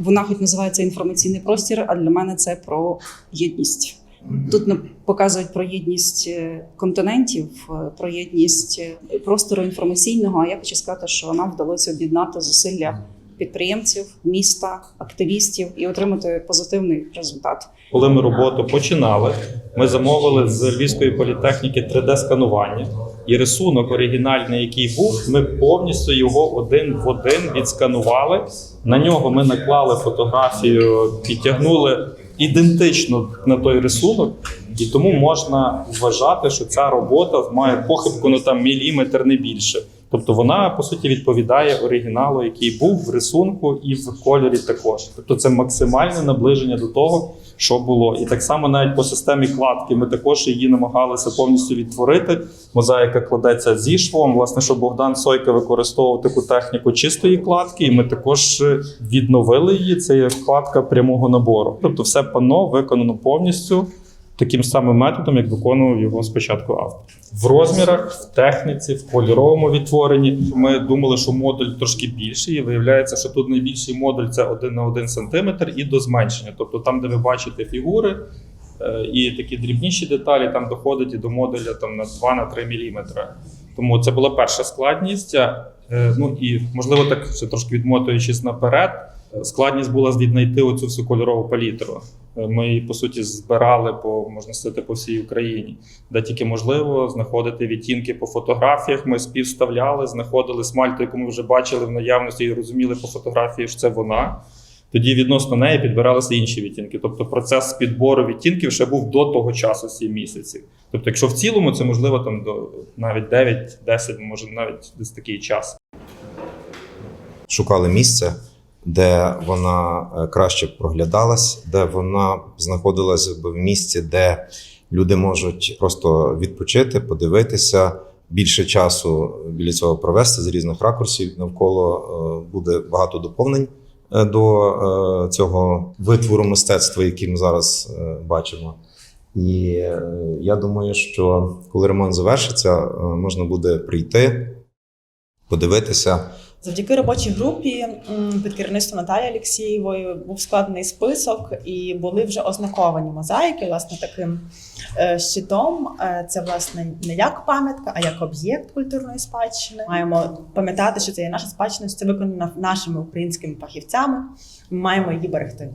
Вона хоч називається інформаційний простір, а для мене це про єдність. Тут нам показують про єдність е, континентів, е, про єдність е, простору інформаційного. А я хочу сказати, що нам вдалося об'єднати зусилля підприємців, міста, активістів і отримати позитивний результат. Коли ми роботу починали, ми замовили з Львівської політехніки 3D-сканування. І рисунок оригінальний, який був, ми повністю його один в один відсканували. На нього ми наклали фотографію, підтягнули ідентично на той рисунок, і тому можна вважати, що ця робота має похибку ну там міліметр не більше. Тобто вона по суті відповідає оригіналу, який був в рисунку і в кольорі також. Тобто це максимальне наближення до того, що було. І так само навіть по системі кладки ми також її намагалися повністю відтворити. Мозаїка кладеться зі швом. Власне, що Богдан Сойка використовував таку техніку чистої кладки, і ми також е, відновили її. Це є кладка прямого набору. Тобто, все панно виконано повністю таким самим методом, як виконував його спочатку автор. В розмірах, в техніці, в кольоровому відтворенні. Ми думали, що модуль трошки більший, і виявляється, що тут найбільший модуль це 1 на 1 см і до зменшення. Тобто там, де ви бачите фігури е, і такі дрібніші деталі, там доходить і до модуля там, на 2 на 3 мм. Тому це була перша складність. Е, Ну і можливо, так ще трошки відмотуючись наперед. е, Складність була віднайти оцю всю кольорову палітру. Е, Ми її по суті збирали по можна сказати по всій Україні, де тільки можливо знаходити відтінки по фотографіях. Ми співставляли, знаходили смальту, яку ми вже бачили в наявності, і розуміли по фотографії, що це вона. Тоді відносно неї підбиралися інші відтінки. Тобто процес підбору відтінків ще був до того часу, 7 місяців. Тобто, якщо в цілому, це можливо там до навіть 9-10, може навіть десь такий час. шукали місце, де вона е, краще проглядалась, де вона знаходилась в місці, де люди можуть просто відпочити, подивитися. Більше часу біля цього провести з різних ракурсів. Навколо е, буде багато доповнень е, до цього витвору мистецтва, який ми зараз бачимо. І я думаю, що коли ремонт завершиться, можна буде прийти, подивитися. Завдяки робочій групі під керівництвом Наталії Олексієвої був складений список і були вже ознаковані мозаїки власне таким е, щитом. Е, Це власне не як пам'ятка, а як об'єкт культурної спадщини. Маємо пам'ятати, що це є наша спадщина, що це виконано нашими українськими фахівцями. Ми маємо її берегти.